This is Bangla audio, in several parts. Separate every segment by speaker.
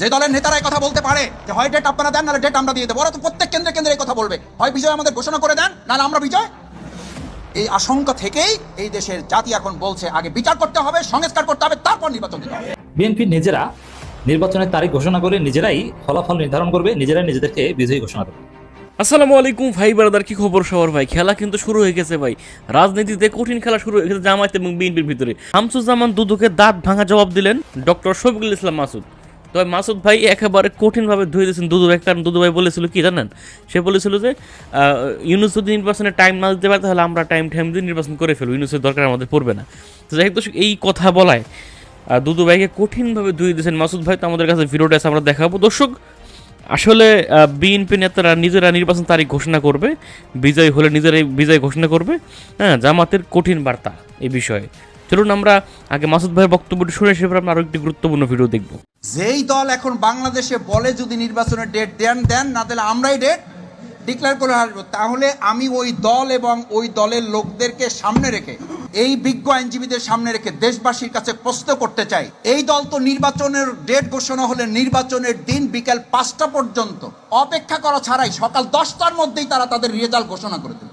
Speaker 1: যে দলের নেতারা কথা বলতে পারে যে হয় ডেট আপনারা দেন নাহলে ডেট আমরা দিয়ে দেবো। ওরা তো প্রত্যেক কেন্দ্রে কেন্দ্রে এই কথা বলবে। হয় বিজয় আমাদের ঘোষণা করে দেন নাহলে আমরা বিজয়। এই আশঙ্কা থেকেই এই দেশের জাতি এখন বলছে আগে বিচার করতে হবে সংস্কার করতে হবে তারপর নির্বাচন দিতে হবে।
Speaker 2: বিএনপি নিজেরা নির্বাচনের তারিখ ঘোষণা করে নিজেরাই ফলাফল নির্ধারণ করবে নিজেরাই নিজেদেরকে বিজয়ী ঘোষণা করবে।
Speaker 3: আসসালামু আলাইকুম ভাই ব্রাদার কি খবর সবার ভাই? খেলা কিন্তু শুরু হয়ে গেছে ভাই। রাজনীতিতে কঠিন খেলা শুরু হয়ে গেছে জামায়াত এবং বিএনপির ভিতরে। শামসুজ্জামান দুদুকে দাঁত ভাঙা জবাব দিলেন ডক্টর শফিকুল ইসলাম মাসুদ। তবে মাসুদ ভাই একেবারে কঠিনভাবে ধুয়ে দিয়েছেন দুদু ভাই কারণ দুদু ভাই বলেছিল কি জানেন? সে বলেছিল যে ইউনুস যদি নির্বাচনে টাইম না দিতে পারে, তাহলে আমরা টাইম টাইম দিয়ে নির্বাচন করে ফেলব। ইউনুসের দরকার আমাদের পড়বে না। তো যাই হোক এই কথা বলায় দুদু ভাইকে কঠিনভাবে ধুয়ে দিয়েছেন মাসুদ ভাই। তো আমাদের কাছে ভিডিওটা আছে আমরা দেখাবো। দর্শক, আসলে বিএনপি নেতারা নিজেরা নির্বাচন তারিখ ঘোষণা করবে। বিজয় হলে নিজেরাই বিজয় ঘোষণা করবে। হ্যাঁ জামাতের কঠিন বার্তা এই বিষয়ে। চলুন আমরা আগে মাসুদ ভাইয়ের বক্তব্যটি শুনে সেবার আমরা আরও একটি গুরুত্বপূর্ণ ভিডিও দেখব।
Speaker 1: যেই দল এখন বাংলাদেশে বলে যদি নির্বাচনের ডেট দেন দেন, না তাহলে আমরাই ডেট ডিক্লেয়ার করে আসব। তাহলে আমি ওই দল এবং ওই দলের লোকদেরকে সামনে রেখে, এই বিজ্ঞ আইনজীবীদের সামনে রেখে দেশবাসীর কাছে প্রশ্ন করতে চাই। এই দল তো নির্বাচনের ডেট ঘোষণা হলে নির্বাচনের দিন বিকেল পাঁচটা পর্যন্ত অপেক্ষা করা ছাড়াই সকাল দশটার মধ্যেই তারা তাদের রেজাল্ট ঘোষণা করে দেবে।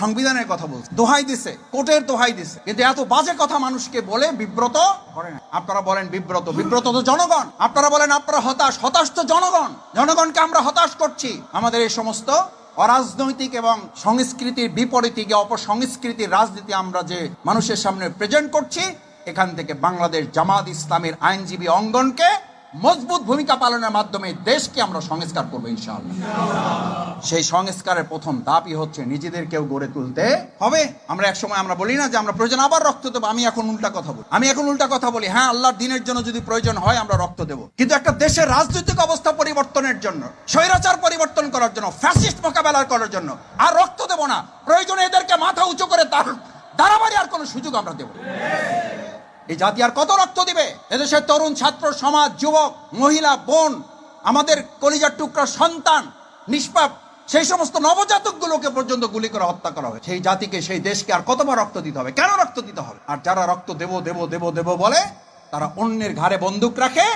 Speaker 1: সংবিধানের কথা বলছে। দোহাই দিছে, কোর্টের দোহাই দিছে। কিন্তু এত বাজে কথা মানুষকে বলে বিব্রত করে না। আপনারা বলেন বিব্রত বিব্রত তো জনগণ। আপনারা বলেন আপনারা হতাশ হতাশ তো জনগণ। জনগণকে আমরা হতাশ করছি। আমাদের এই সমস্ত অরাজনৈতিক এবং সংস্কৃতির বিপরীতে গিয়ে অপসংস্কৃতির রাজনীতি আমরা যে মানুষের সামনে প্রেজেন্ট করছি, এখান থেকে বাংলাদেশ জামাত ইসলামের আইনজীবী অঙ্গনকে মজবুত ভূমিকা পালনের মাধ্যমে দেশকে আমরা সংস্কার করব, ইনশাআল্লাহ। সেই সংস্কারের প্রথম ধাপই হচ্ছে নিজেদেরকেও গড়ে তুলতে হবে। আমরা এক সময় আমরা বলি না যে আমরা প্রয়োজন, আবার রক্ত দেবো। আমি এখন উল্টা কথা বলি। আমি এখন উল্টা কথা বলি। হ্যাঁ আল্লাহর দিনের জন্য যদি প্রয়োজন হয়, আমরা রক্ত দেবো। কিন্তু একটা দেশের রাজনৈতিক অবস্থা পরিবর্তনের জন্য, স্বৈরাচার পরিবর্তন করার জন্য, ফ্যাসিস্ট মোকাবেলা করার জন্য, আর রক্ত দেবো না। প্রয়োজনে এদেরকে মাথা উঁচু করে তার দাঁড়াবাড়ি আর কোনো সুযোগ আমরা দেবো। এই জাতি আর কত রক্ত দিবে? এদেশের তরুণ ছাত্র, সমাজ, যুবক, মহিলা, বোন, আমাদের কলিজার টুকরা সন্তান, নিষ্পাপ, সেই সমস্ত নবজাতকগুলোকে পর্যন্ত গুলি করে হত্যা করা হবে সেই জাতিকে, সেই দেশকে আর কতবার রক্ত দিতে হবে? কেন রক্ত দিতে হবে? আর যারা রক্ত দেব দেব দেব দেব বলে, তারা অন্যের ঘাড়ে বন্দুক রাখে,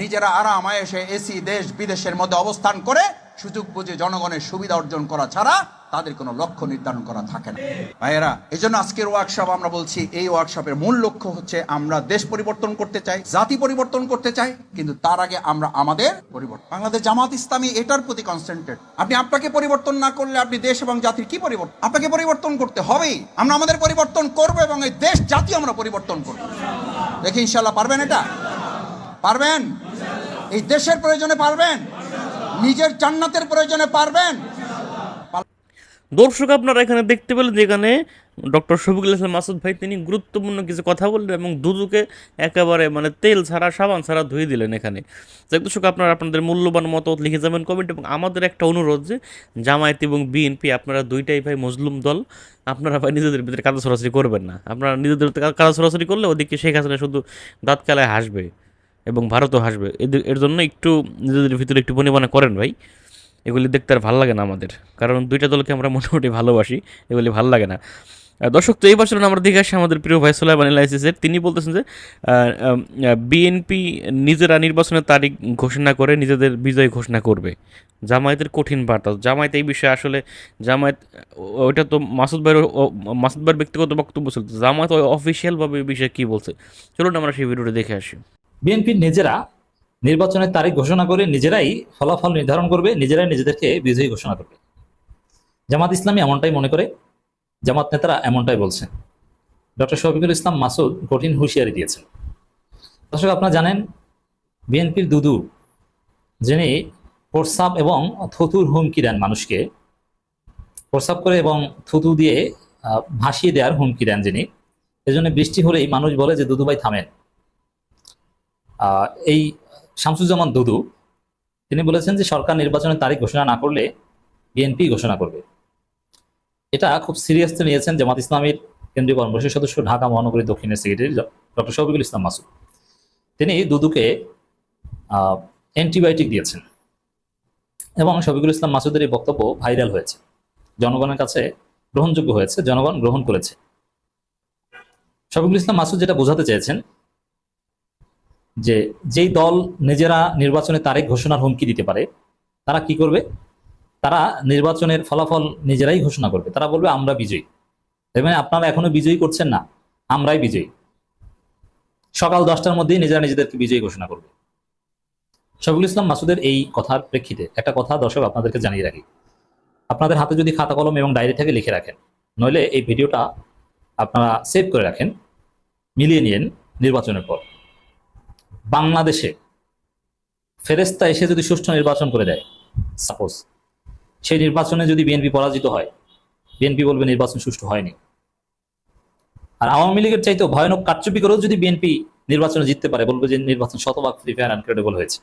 Speaker 1: নিজেরা আরাম আয়েসে এসি, দেশ, বিদেশের মধ্যে অবস্থান করে সুযোগ বুঝে জনগণের সুবিধা অর্জন করা ছাড়া তাদের কোনো লক্ষ্য নির্ধারণ করা থাকে না। ভাইয়েরা এই জন্য আজকের ওয়ার্কশপ আমরা বলছি, এই ওয়ার্কশপের মূল লক্ষ্য হচ্ছে আমরা দেশ পরিবর্তন করতে চাই, জাতি পরিবর্তন করতে চাই, কিন্তু তার আগে আমরা আমাদের পরিবর্তন। বাংলাদেশ জামাত ইসলামী এটার প্রতি কনসেন্ট্রেট আপনি আপনাকে পরিবর্তন না করলে আপনি দেশ এবং জাতির কি পরিবর্তন? আপনাকে পরিবর্তন করতে হবেই। আমরা আমাদের পরিবর্তন করব এবং এই দেশ, জাতি আমরা পরিবর্তন করব। দেখি ইনশাল্লাহ পারবেন এটা? পারবেন? এই দেশের প্রয়োজনে পারবেন? নিজের জান্নাতের প্রয়োজনে পারবেন?
Speaker 3: দর্শক আপনারা এখানে দেখতে পেলেন যেখানে ডক্টর শফিকুল ইসলাম মাসুদ ভাই তিনি গুরুত্বপূর্ণ কিছু কথা বললেন এবং দুদুকে একেবারে মানে তেল ছাড়া, সাবান ছাড়া ধুয়ে দিলেন এখানে। যাই দর্শক, আপনারা আপনাদের মূল্যবান মত লিখে যাবেন কমেন্ট এবং আমাদের একটা অনুরোধ যে জামায়াত এবং বিএনপি, আপনারা দুইটাই ভাই মজলুম দল, আপনারা ভাই নিজেদের ভিতরে কাদা সরাসরি করবেন না। আপনারা নিজেদের কাদা সরাসরি করলে ওদিকে শেখ হাসিনা শুধু দাঁত কালায় হাসবে এবং ভারতও হাসবে। এদের, এর জন্য একটু নিজেদের ভিতরে একটু বনিবনা করেন ভাই। এগুলি দেখতে আর ভালো লাগে না আমাদের। কারণ দুইটা দলকে আমরা মোটামুটি ভালোবাসি, এগুলি ভালো লাগে না। দর্শক, তো এই বছর আমরা দেখে আসি আমাদের প্রিয় ভাই সোলাইমান এলাইসিসের তিনি বলতেছেন যে বিএনপি নিজেরা নির্বাচনের তারিখ ঘোষণা করে নিজেদের বিজয় ঘোষণা করবে। জামায়াতের কঠিন বার্তা। জামায়াত এই বিষয়ে আসলে জামায়াত, ওইটা তো মাসুদ ভাইয়ের মাসুদ ভাইয়ের ব্যক্তিগত বক্তব্য ছিল। জামায়াত অফিসিয়ালভাবে এই বিষয়ে কী বলছে? চলুন আমরা সেই ভিডিওটা দেখে আসি।
Speaker 2: বিএনপি নিজেরা নির্বাচনের তারিখ ঘোষণা করে নিজেরাই ফলাফল নির্ধারণ করবে, নিজেরাই নিজেদেরকে বিজয়ী ঘোষণা করবে। জামাত ইসলামী এমনটাই মনে করে, জামাত নেতারা এমনটাই বলছেন। ডক্টর শফিকুল ইসলাম মাসুদ কঠিন হুঁশিয়ারি দিয়েছেন। দর্শক, আপনারা জানেন, বিএনপির দুদু, যিনি প্রস্রাব এবং থুতুর হুমকি দেন মানুষকে, প্রস্রাব করে এবং থুতু দিয়ে ভাসিয়ে দেওয়ার হুমকি দেন যিনি, এজন্য বৃষ্টি হলেই মানুষ বলে যে, দুদু ভাই থামেন। এই শামসুজ্জামান দুদু, তিনি বলেছেন যে সরকার নির্বাচনের তারিখ ঘোষণা না করলে বিএনপি ঘোষণা করবে। এটা খুব সিরিয়াসলি নিয়েছেন জামাত ইসলামীর কেন্দ্রীয় কর্মসূচির সদস্য ঢাকা মহানগরী দক্ষিণের সেক্রেটারি ডক্টর শফিকুল ইসলাম মাসুদ। তিনি দুদুকে অ্যান্টিবায়োটিক দিয়েছেন এবং শফিকুল ইসলাম মাসুদের এই বক্তব্য ভাইরাল হয়েছে। জনগণের কাছে গ্রহণযোগ্য হয়েছে, জনগণ গ্রহণ করেছে। শফিকুল ইসলাম মাসুদ যেটা বোঝাতে চেয়েছেন যে যেই দল নিজেরা নির্বাচনের তারিখ ঘোষণার হুমকি দিতে পারে, তারা কি করবে? তারা নির্বাচনের ফলাফল নিজেরাই ঘোষণা করবে। তারা বলবে, আমরা বিজয়ী। এর মানে আপনারা এখনও বিজয়ী করছেন না, আমরাই বিজয়ী। সকাল দশটার মধ্যেই নিজেরা নিজেদেরকে বিজয়ী ঘোষণা করবে। শফিকুল ইসলাম মাসুদের এই কথার প্রেক্ষিতে একটা কথা দর্শক আপনাদেরকে জানিয়ে রাখি। আপনাদের হাতে যদি খাতা কলম এবং ডায়েরি থেকে লিখে রাখেন, নইলে এই ভিডিওটা আপনারা সেভ করে রাখেন, মিলিয়ে নিন নির্বাচনের পর। বাংলাদেশে ফেরেস্তা এসে যদি সুষ্ঠু নির্বাচন করে দেয় সাপোজ সেই নির্বাচনে যদি বিএনপি পরাজিত হয় বিএনপি বলবে নির্বাচন সুষ্ঠু হয়নি। আর আওয়ামী লীগের চাইতেও ভয়ানক কারচুপি করেও যদি বিএনপি নির্বাচনে জিততে পারে, বলবে যে নির্বাচন শতভাগ ফ্রি ফায়ার আনক্রেডেবল হয়েছে।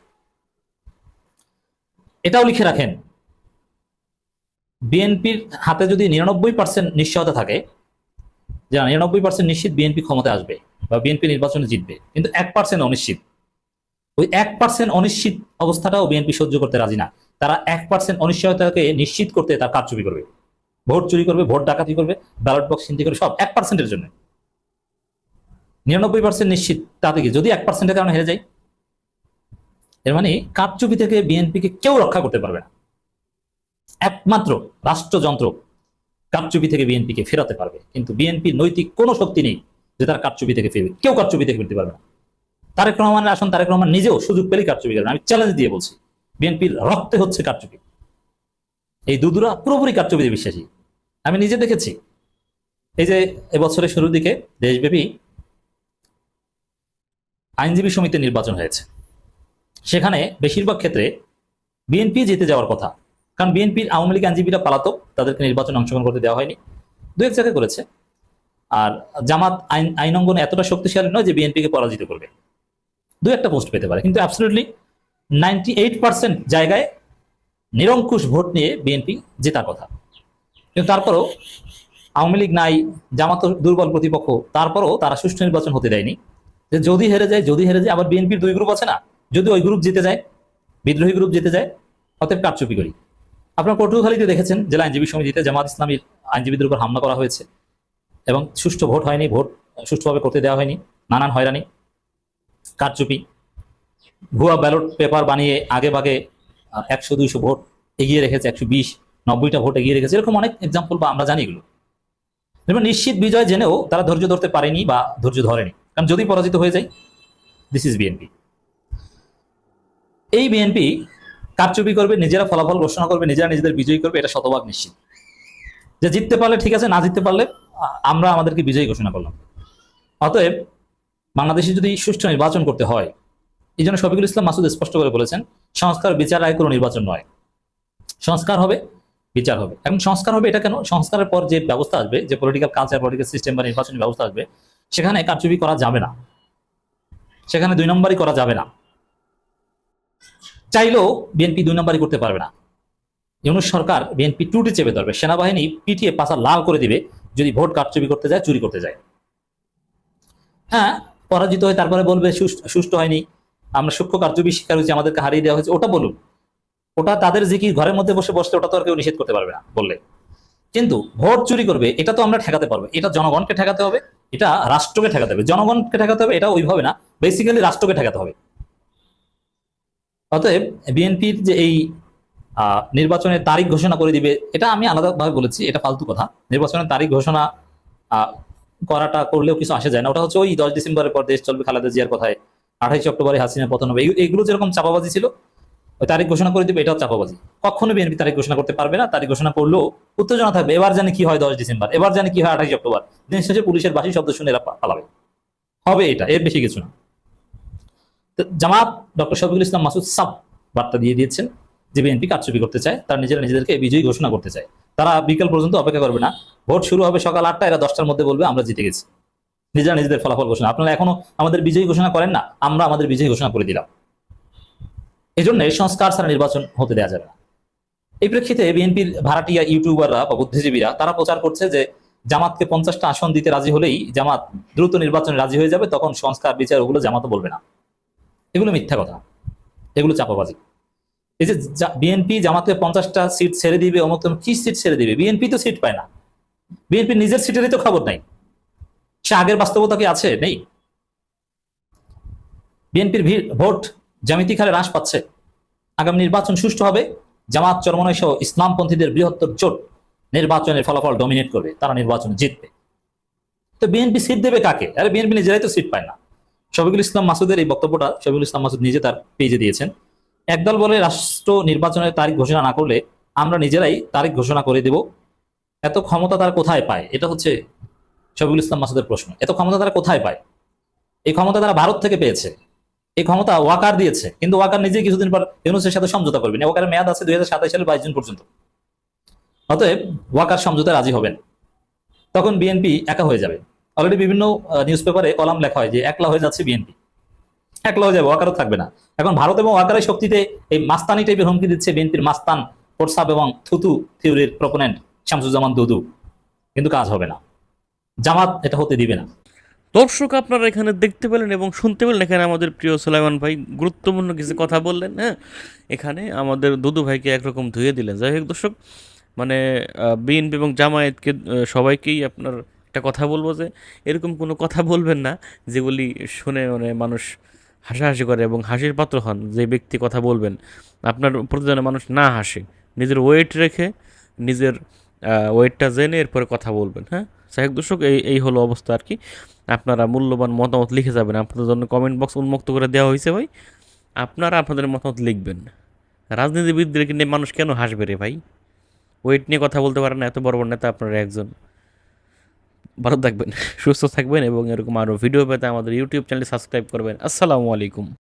Speaker 2: এটাও লিখে রাখেন বিএনপির হাতে যদি নিরানব্বই পার্সেন্ট নিশ্চয়তা থাকে যে নিরানব্বই পার্সেন্ট নিশ্চিত বিএনপি ক্ষমতা আসবে বা বিএনপি নির্বাচনে জিতবে, কিন্তু এক পার্সেন্ট অনিশ্চিত ওই এক পার্সেন্ট অনিশ্চিত অবস্থাটাও বিএনপি সহ্য করতে রাজি না। তারা এক পার্সেন্ট অনিশ্চয়তাকে নিশ্চিত করতে তার কারচুপি করবে। ভোট চুরি করবে, ভোট ডাকাতি করবে, ব্যালট বক্স চিন্তি করবে, সব এক পার্সেন্টের জন্য। নিরানব্বই পার্সেন্ট নিশ্চিত তাতে কি যদি এক পার্সেন্টের কারণে হেরে যায়, এর মানে কারচুপি থেকে বিএনপিকে কেউ রক্ষা করতে পারবে না। একমাত্র রাষ্ট্রযন্ত্র কারচুপি থেকে বিএনপিকে ফেরাতে পারবে। কিন্তু বিএনপি নৈতিক কোনো শক্তি নেই যে তার কারচুপি থেকে ফিরবে। কেউ কারচুপি থেকে ফিরতে পারবে না। তারেক রহমানের আসন, তারেক রহমান নিজেও সুযোগ পেলেই কারচুপি করবেন আমি চ্যালেঞ্জ দিয়ে বলছি, বিএনপির রক্তে হচ্ছে কারচুপি। এই দুদুরা পুরোপুরি কারচুপিতে বিশ্বাসী। আমি নিজে দেখেছি। এই যে এবছরের শুরুর দিকে দেশব্যাপী আইনজীবী সমিতির নির্বাচন হয়েছে। সেখানে বেশিরভাগ ক্ষেত্রে বিএনপি জিতে যাওয়ার কথা। কারণ বিএনপির আওয়ামী লীগ আইনজীবীরা পালাতক, তাদেরকে নির্বাচনে অংশগ্রহণ করতে দেওয়া হয়নি। দু এক জায়গায় করেছে। আর জামাত আইন আইন অঙ্গনে এতটা শক্তিশালী নয় যে বিএনপিকে পরাজিত করবে। দু একটা পোস্ট পেতে পারে। কিন্তু অ্যাবসলিউটলি নাইনটি এইট পার্সেন্ট জায়গায় নিরঙ্কুশ ভোট নিয়ে বিএনপি জেতার কথা। কিন্তু তারপরও আওয়ামী লীগ নাই, জামাত দুর্বল প্রতিপক্ষ, তারপরও তারা সুষ্ঠু নির্বাচন হতে দেয়নি। যে যদি হেরে যায়, যদি হেরে যায়, আবার বিএনপির দুই গ্রুপ আছে না? যদি ওই গ্রুপ জিতে যায়, বিদ্রোহী গ্রুপ জিতে যায়, অতএব কারচুপি করি। আপনার পটুয়াখালীতে দেখেছেন, জেলা আইনজীবী সমিতিতে জামাত ইসলামীর আইনজীবীদের উপর হামলা করা হয়েছে। এবং সুষ্ঠু ভোট হয়নি, ভোট সুষ্ঠুভাবে করতে দেওয়া হয়নি, নানান হয়রানি। কারচুপি, ভুয়া ব্যালট পেপার বানিয়ে আগে ভাগে একশো, দুইশো ভোট এগিয়ে রেখেছে, একশো বিশ, নব্বইটা ভোট এগিয়ে রেখেছে, এরকম অনেক এক্সাম্পল বা আমরা জানি এগুলো। নিশ্চিত বিজয় জেনেও তারা ধৈর্য ধরতে পারেনি বা ধৈর্য ধরেনি। কারণ যদি পরাজিত হয়ে যায় দিস ইজ বিএনপি এই বিএনপি কারচুপি করবে, নিজেরা ফলাফল ঘোষণা করবে, নিজেরা নিজেদের বিজয়ী করবে, এটা শতভাগ নিশ্চিত। যে জিততে পারলে ঠিক আছে, না জিততে পারলে আমরা আমাদেরকে বিজয়ী ঘোষণা করলাম। অতএব বাংলাদেশে যদি সুষ্ঠু নির্বাচন করতে হয় এই জন্য শফিকুল ইসলাম মাসুদ স্পষ্ট করে বলেছেন, সংস্কার বিচার আয় কোনো নির্বাচন নয়। সংস্কার হবে, বিচার হবে। এখন সংস্কার হবে এটা কেন? সংস্কারের পর যে ব্যবস্থা আসবে, যে পলিটিক্যাল কালচার পলিটিক্যাল সিস্টেম বা নির্বাচনী ব্যবস্থা আসবে, সেখানে কারচুপি করা যাবে না। সেখানে দুই নম্বরই করা যাবে না। চাইলেও বিএনপি দুই নম্বরই করতে পারবে না। ইউনুস সরকার বিএনপি টুটি চেপে ধরবে। সেনাবাহিনী পিটিয়ে পাশা লাল করে দিবে, যদি ভোট কারচুপি করতে যায়, চুরি করতে যায়। হ্যাঁ পরাজিত হয়ে তারপরে বলবে সুষ্ঠু হয়নি। আমরা সূক্ষ্ম কারচুপি শিকার হয়েছি, আমাদেরকে হারিয়ে দেওয়া হয়েছে, ওটা বলুন। ওটা তাদের যে কি ঘরের মধ্যে বসে বসতে ওটা তো আর কেউ নিষেধ করতে পারবে না, বললে। কিন্তু ভোট চুরি করবে, এটা তো আমরা ঠেকাতে পারব। এটা জনগণকে ঠেকাতে হবে, এটা রাষ্ট্রকে ঠেকাতে হবে। জনগণকে ঠেকাতে হবে, এটা ওইভাবে না বেসিক্যালি রাষ্ট্রকে ঠেকাতে হবে। অতএব বিএনপির যে এই নির্বাচনের তারিখ ঘোষণা করে দিবে, এটা আমি আলাদাভাবে বলেছি, এটা ফালতু কথা। নির্বাচনের তারিখ ঘোষণা করাটা করলেও কিছু আসে যায় না। ওটা হচ্ছে ওই দশ ডিসেম্বরের পর দেশ চলবে খালেদা জিয়ার কথায়। আঠাইশে অক্টোবরে হাসিনা পতন হবে। এই- এইগুলো যেরকম চাপাবাজি ছিল, ওই তারিখ ঘোষণা করে দিবে, এটাও চাপাবাজি। কখনো বিএনপি তারিখ ঘোষণা করতে পারবে না, তারিখ ঘোষণা করলেও উত্তেজনা থাকবে। এবার জানি কি হয় দশ ডিসেম্বর, এবার জানি কি হয় আঠাইশ অক্টোবর। দিন শেষে পুলিশের বাসি শব্দ শুনে এরা পালাবে। হবে এটা, এর বেশি কিছু না। জামাত ডক্টর শফিকুল ইসলাম মাসুদ সাব বার্তা দিয়ে দিয়েছেন যে বিএনপি কারচুপি করতে চায়, তারা নিজেরা নিজেদেরকে বিজয়ী ঘোষণা করতে চায়। তারা বিকেল পর্যন্ত অপেক্ষা করবে না। ভোট শুরু হবে সকাল আটটা, এরা দশটার মধ্যে বলবে, আমরা জিতে গেছি। নিজেরা নিজেদের ফলাফল ঘোষণা। আপনারা এখনও আমাদের বিজয়ী ঘোষণা করেন না, আমরা আমাদের বিজয়ী ঘোষণা করে দিলাম। এই জন্য সংস্কার ছাড়া নির্বাচন হতে দেওয়া যাবে না। এই প্রেক্ষিতে বিএনপির ভাড়াটিয়া ইউটিউবাররা বা বুদ্ধিজীবীরা, তারা প্রচার করছে যে জামাতকে পঞ্চাশটা আসন দিতে রাজি হলেই জামাত দ্রুত নির্বাচনে রাজি হয়ে যাবে, তখন সংস্কার বিচার ওগুলো জামাত বলবে না। এগুলো মিথ্যা কথা। এগুলো চাপাবাজি। এই যে বিএনপি জামাতকে পঞ্চাশটা সিট ছেড়ে দিবে, অমুক কি সিট ছেড়ে দিবে? বিএনপি তো সিট পায় না। বিএনপি নিজের সিটেরই তো খবর নাই। সে আগের বাস্তবতা কি আছে? নেই। বিএনপির ভোট জ্যামিতিক হারে হ্রাস পাচ্ছে। আগামী নির্বাচন সুষ্ঠু হবে। জামাত চরমনাই সহ ইসলামপন্থীদের বৃহত্তর জোট নির্বাচনের ফলাফল ডমিনেট করবে। তারা নির্বাচন জিতবে। তো বিএনপি সিট দেবে কাকে? আরে বিএনপি নিজেরাই তো সিট পায় না। শফিকুল ইসলাম মাসুদের এই বক্তব্যটা, শফিকুল ইসলাম মাসুদ নিজে তার পেজে দিয়েছেন। একদল বলে রাষ্ট্র নির্বাচনের তারিখ ঘোষণা না করলে আমরা নিজেরাই তারিখ ঘোষণা করে দেব। এত ক্ষমতা তারা কোথায় পায়? এটা হচ্ছে শফিকুল ইসলাম মাসুদের প্রশ্ন। এত ক্ষমতা তারা কোথায় পায়? এই ক্ষমতা তারা ভারত থেকে পেয়েছে। এই ক্ষমতা ওয়াকার দিয়েছে। কিন্তু ওয়াকার নিজেই কিছুদিন পর ইউনুসের সাথে সমঝোতা করবেন ওয়াকারের মেয়াদ আছে দুই হাজার সাতাশ বাইশ জুন পর্যন্ত। অতএব ওয়াকার সমঝোতায় রাজি হবেন। তখন বিএনপি একা হয়ে যাবে। অলরেডি বিভিন্ন নিউজ পেপারে কলাম লেখা হয় যে, একলা হয়ে যাচ্ছে বিএনপি। একলা হয়ে যাবে ওয়াকারও থাকবে না। এখন ভারত এবং ওয়াকারের শক্তিতে এই মাস্তানি টাইপের হুমকি দিচ্ছে বিএনপির মাস্তান, প্রসাব এবং থুতু থিওরির প্রপোনেন্ট শামসুজ্জামান দুদু। কিন্তু কাজ হবে না। জামাত এটা হতে দিবে না।
Speaker 3: দর্শক, আপনারা এখানে দেখতে পেলেন এবং শুনতে পেলেন, এখানে আমাদের প্রিয় সুলাইমান ভাই গুরুত্বপূর্ণ কিছু কথা বললেন হ্যাঁ? এখানে আমাদের দুদু ভাইকে একরকম ধুয়ে দিলেন। যাই হোক দর্শক মানে বিএনপি এবং জামায়াতকে সবাইকেই আপনার একটা কথা বলব যে, এরকম কোনো কথা বলবেন না, যেগুলি শুনে মানে মানুষ হাসাহাসি করে এবং হাসির পাত্র হন, যে ব্যক্তি কথা বলবেন, আপনার প্রতিজনে মানুষ না হাসে। নিজের ওয়েট রেখে, নিজের ওয়েটটা জেনে এরপরে কথা বলবেন হ্যাঁ? সাহেব দর্শক, এই এই হলো অবস্থা আর কি। আপনারা মূল্যবান মতামত লিখে যাবেন। আপনাদের জন্য কমেন্ট বক্স উন্মুক্ত করে দেওয়া হয়েছে ভাই। আপনারা আপনাদের মতামত লিখবেন। রাজনীতিবিদদেরকে নিয়ে মানুষ কেন হাসবে রে ভাই? ওয়েট নিয়ে কথা বলতে পারেন এত বড় বড় নেতা আপনারা একজন। ভালো থাকবেন, সুস্থ থাকবেন এবং এরকম আরও ভিডিও পেতে আমাদের ইউটিউব চ্যানেল সাবস্ক্রাইব করবেন। আসসালামু আলাইকুম।